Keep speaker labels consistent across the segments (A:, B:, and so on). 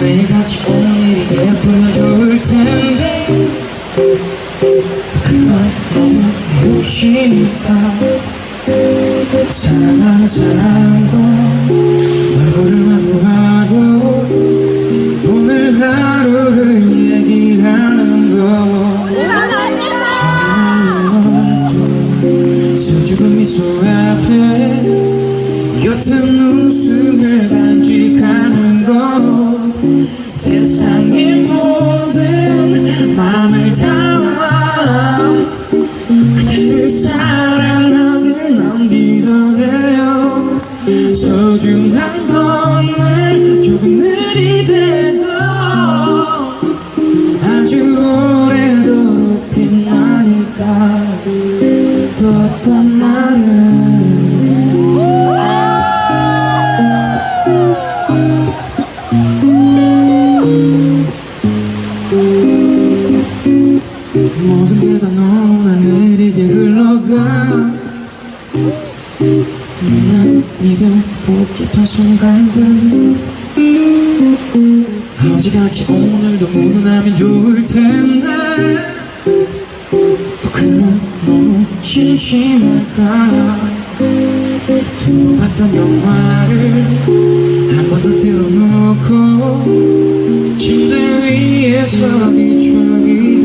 A: 매일같이 오늘이 예쁘면 좋을 사랑하는 사람과 얼굴을 마주하고 오늘 하루를 얘기하는 거. 수줍은 미소 앞에 옅은 웃음을 간직하는 것 세상의 모든 마음을 담 소중한 것을 조금 느리대도 아주 오래도록 빛나니까 또 어떤 나는 모든 게다 너무나 느리게 흘러가 난 이별 복잡한 순간들. 어제같이 오늘도 무난하면 좋을 텐데. 또 그건 너무 심심할까? 두고 봤던 영화를 한 번더 틀어놓고 침대 위에서 뒤척이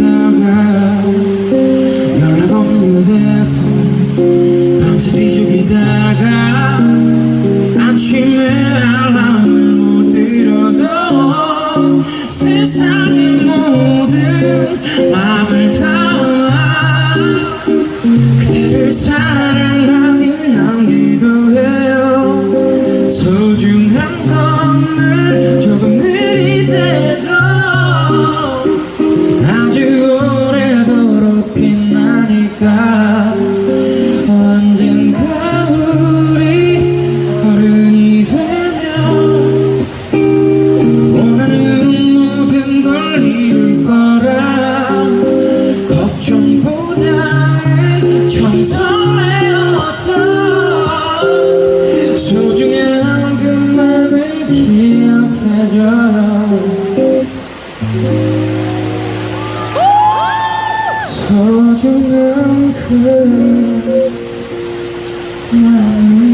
A: 소중한 그 마음